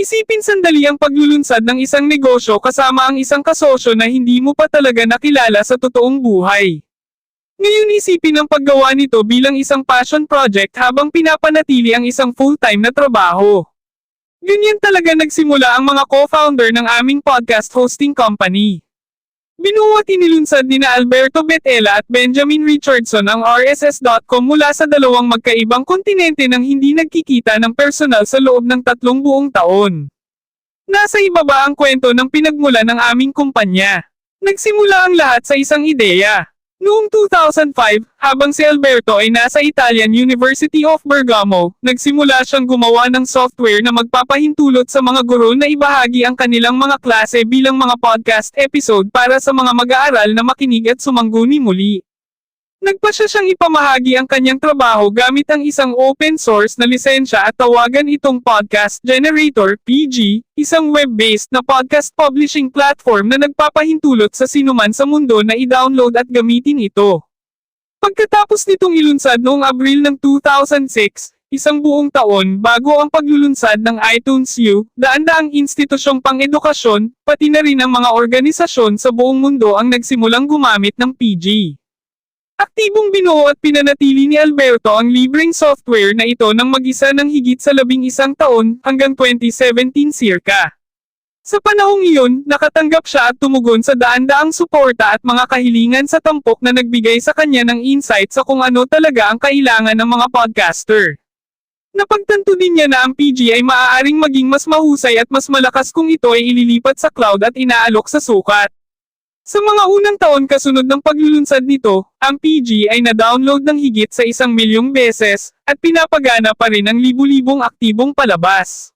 Isipin sandali ang paglulunsad ng isang negosyo kasama ang isang kasosyo na hindi mo pa talaga nakilala sa totoong buhay. Ngayon isipin ang paggawa nito bilang isang passion project habang pinapanatili ang isang full-time na trabaho. Ganyan talaga nagsimula ang mga co-founder ng aming podcast hosting company. Binuo at inilunsad ni na Alberto Betela at Benjamin Richardson ang RSS.com mula sa dalawang magkaibang kontinente nang hindi nagkikita ng personal sa loob ng tatlong buong taon. Nasa ibaba ang kwento ng pinagmula ng aming kumpanya. Nagsimula ang lahat sa isang ideya. Noong 2005, habang si Alberto ay nasa Italian University of Bergamo, nagsimula siyang gumawa ng software na magpapahintulot sa mga guro na ibahagi ang kanilang mga klase bilang mga podcast episode para sa mga mag-aaral na makinig at sumangguni muli. Nagpasya siyang ipamahagi ang kanyang trabaho gamit ang isang open source na lisensya at tawagan itong Podcast Generator PG, isang web-based na podcast publishing platform na nagpapahintulot sa sinuman sa mundo na i-download at gamitin ito. Pagkatapos nitong ilunsad noong Abril ng 2006, isang buong taon bago ang paglulunsad ng iTunes U, daan-daang institusyong pang-edukasyon, pati na rin ang mga organisasyon sa buong mundo ang nagsimulang gumamit ng PG. Aktibong binuo at pinanatili ni Alberto ang libreng software na ito ng mag-isa ng higit sa labing isang taon hanggang 2017 circa. Sa panahong iyon, nakatanggap siya at tumugon sa daan-daang suporta at mga kahilingan sa tampok na nagbigay sa kanya ng insight sa kung ano talaga ang kailangan ng mga podcaster. Napagtanto din niya na ang PG ay maaaring maging mas mahusay at mas malakas kung ito ay ililipat sa cloud at inaalok sa sukat. Sa mga unang taon kasunod ng paglulunsad nito, ang PG ay na-download ng higit sa isang milyong beses, at pinapagana pa rin ang libu-libong aktibong palabas.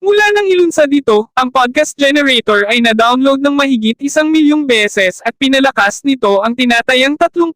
Mula nang ilunsad ito, ang podcast generator ay na-download ng mahigit isang milyong beses at pinalakas nito ang tinatayang 30,000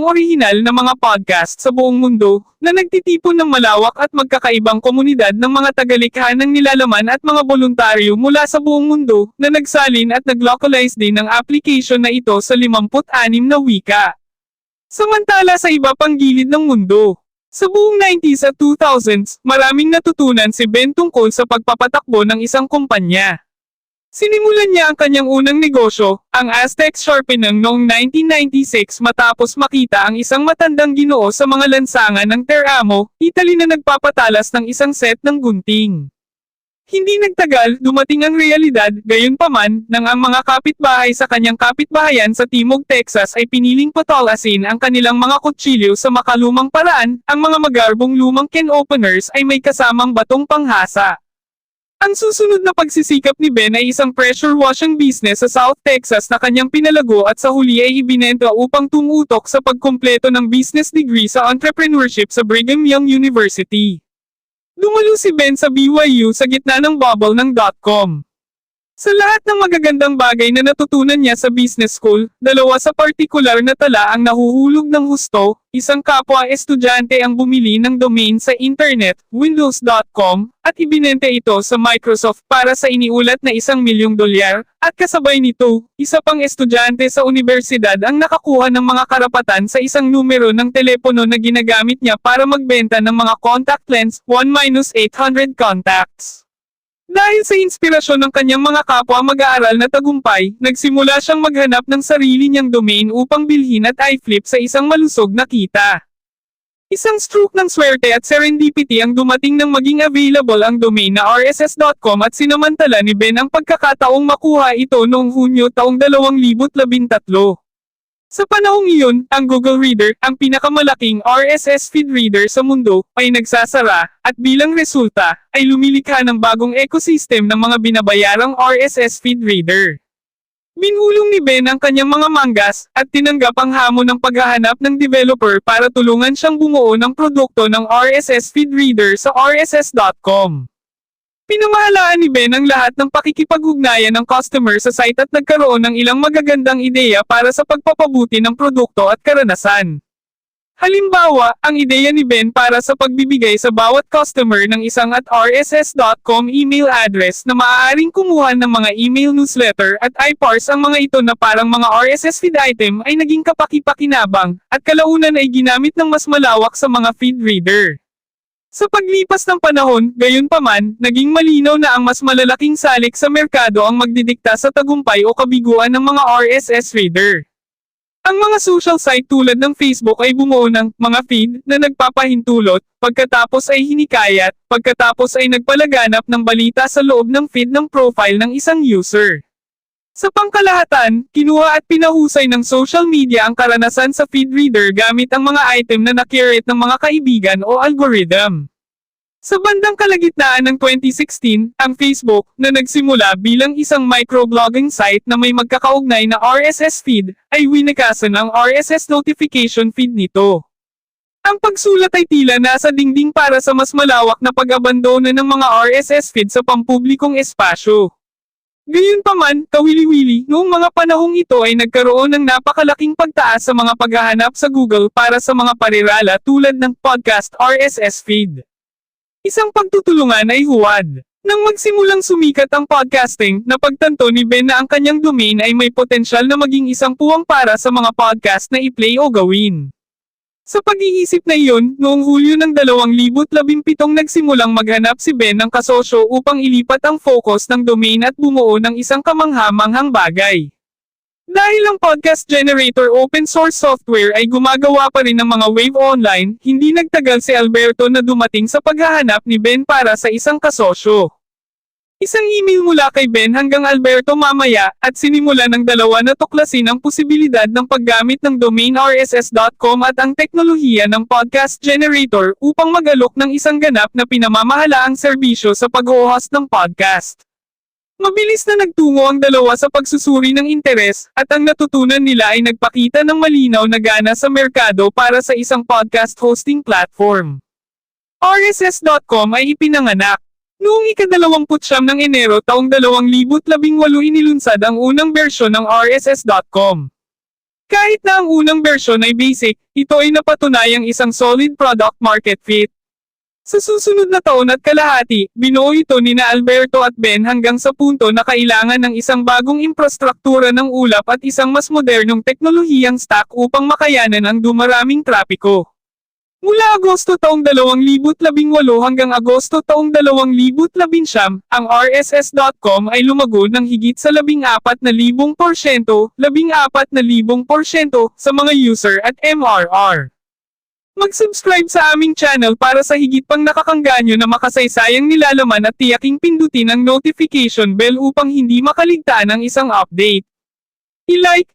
orihinal na mga podcast sa buong mundo, na nagtitipon ng malawak at magkakaibang komunidad ng mga tagalikha ng nilalaman at mga voluntaryo mula sa buong mundo, na nagsalin at nag-localize din ng application na ito sa 56 na wika. Samantala sa iba pang gilid ng mundo, sa buong 90s at 2000s, maraming natutunan si Ben tungkol sa pagpapatakbo ng isang kumpanya. Sinimulan niya ang kanyang unang negosyo, ang Aztec Sharpening noong 1996 matapos makita ang isang matandang ginoo sa mga lansangan ng Teramo, Italy na nagpapatalas ng isang set ng gunting. Hindi nagtagal, dumating ang realidad, gayon paman, nang ang mga kapitbahay sa kanyang kapitbahayan sa Timog, Texas ay piniling patalasin ang kanilang mga kutsilyo sa makalumang paraan, ang mga magarbong lumang can openers ay may kasamang batong panghasa. Ang susunod na pagsisikap ni Ben ay isang pressure washing business sa South Texas na kanyang pinalago at sa huli ay ibinenta upang tumutok sa pagkumpleto ng business degree sa entrepreneurship sa Brigham Young University. Dumalo si Ben sa BYU sa gitna ng bubble ng dot-com. Sa lahat ng magagandang bagay na natutunan niya sa business school, dalawa sa partikular na tala ang nahuhulog ng husto, isang kapwa estudyante ang bumili ng domain sa internet, windows.com, at ibinenta ito sa Microsoft para sa iniulat na isang milyong dolyar, at kasabay nito, isa pang estudyante sa universidad ang nakakuha ng mga karapatan sa isang numero ng telepono na ginagamit niya para magbenta ng mga contact lens, 1-800 contacts. Dahil sa inspirasyon ng kanyang mga kapwa mag-aaral na tagumpay, nagsimula siyang maghanap ng sarili niyang domain upang bilhin at i-flip sa isang malusog na kita. Isang stroke ng swerte at serendipity ang dumating nang maging available ang domain na rss.com at sinamantala ni Ben ang pagkakataong makuha ito noong Hunyo taong 2013. Sa panahong iyon, ang Google Reader, ang pinakamalaking RSS feed reader sa mundo, ay nagsasara, at bilang resulta, ay lumilikha ng bagong ecosystem ng mga binabayarang RSS feed reader. Binulong ni Ben ang kanyang mga manggas, at tinanggap ang hamon ng paghahanap ng developer para tulungan siyang bumuo ng produkto ng RSS feed reader sa rss.com. Pinamahalaan ni Ben ang lahat ng pakikipag-ugnayan ng customer sa site at nagkaroon ng ilang magagandang ideya para sa pagpapabuti ng produkto at karanasan. Halimbawa, ang ideya ni Ben para sa pagbibigay sa bawat customer ng isang at rss.com email address na maaaring kumuha ng mga email newsletter at iParse ang mga ito na parang mga RSS feed item ay naging kapaki-pakinabang, at kalaunan ay ginamit ng mas malawak sa mga feed reader. Sa paglipas ng panahon, gayon paman, naging malinaw na ang mas malalaking salik sa merkado ang magdidikta sa tagumpay o kabiguan ng mga RSS reader. Ang mga social site tulad ng Facebook ay bumuo ng mga feed na nagpapahintulot, pagkatapos ay hinikayat, pagkatapos ay nagpalaganap ng balita sa loob ng feed ng profile ng isang user. Sa pangkalahatan, kinuha at pinahusay ng social media ang karanasan sa feed reader gamit ang mga item na nakirate ng mga kaibigan o algorithm. Sa bandang kalagitnaan ng 2016, ang Facebook, na nagsimula bilang isang microblogging site na may magkakaugnay na RSS feed, ay winikasan ang RSS notification feed nito. Ang pagsulat ay tila nasa dingding para sa mas malawak na pag-abandona ng mga RSS feed sa pampublikong espasyo. Gayunpaman, kawili-wili, noong mga panahong ito ay nagkaroon ng napakalaking pagtaas sa mga paghahanap sa Google para sa mga parirala tulad ng podcast RSS feed. Isang pagtutulungan ay huwad. Nang magsimulang sumikat ang podcasting, napagtanto ni Ben na ang kanyang domain ay may potensyal na maging isang puwang para sa mga podcast na i-play o gawin. Sa pag-iisip na iyon, noong Hulyo ng 2017 nagsimulang maghanap si Ben ng kasosyo upang ilipat ang focus ng domain at bumuo ng isang kamangha-manghang bagay. Dahil ang podcast generator open source software ay gumagawa pa rin ng mga wave online, hindi nagtagal si Alberto na dumating sa paghahanap ni Ben para sa isang kasosyo. Isang email mula kay Ben hanggang Alberto mamaya, at sinimula ng dalawa na tuklasin ang posibilidad ng paggamit ng domain rss.com at ang teknolohiya ng podcast generator upang mag-alok ng isang ganap na pinamamahalaang serbisyo sa pag-host ng podcast. Mabilis na nagtungo ang dalawa sa pagsusuri ng interes, at ang natutunan nila ay nagpakita ng malinaw na gana sa merkado para sa isang podcast hosting platform. RSS.com ay ipinanganak. Noong ikadalawamputsyam ng Enero taong 2018 inilunsad ang unang bersyon ng RSS.com. Kahit na ang unang bersyon ay basic, ito ay napatunayang isang solid product market fit. Sa susunod na taon at kalahati, binuo ito ni na Alberto at Ben hanggang sa punto na kailangan ng isang bagong infrastruktura ng ulap at isang mas modernong teknolohiyang stack upang makayanan ang dumaraming trapiko. Mula Agosto taong 2018 hanggang Agosto taong 2019, ang RSS.com ay lumago ng higit sa 14,000 porsyento, 14,000 porsyento sa mga user at MRR. Mag-subscribe sa aming channel para sa higit pang nakakangganyo na makasaysayang nilalaman at tiyaking pindutin ang notification bell upang hindi makaligtaan ang isang update. I-like,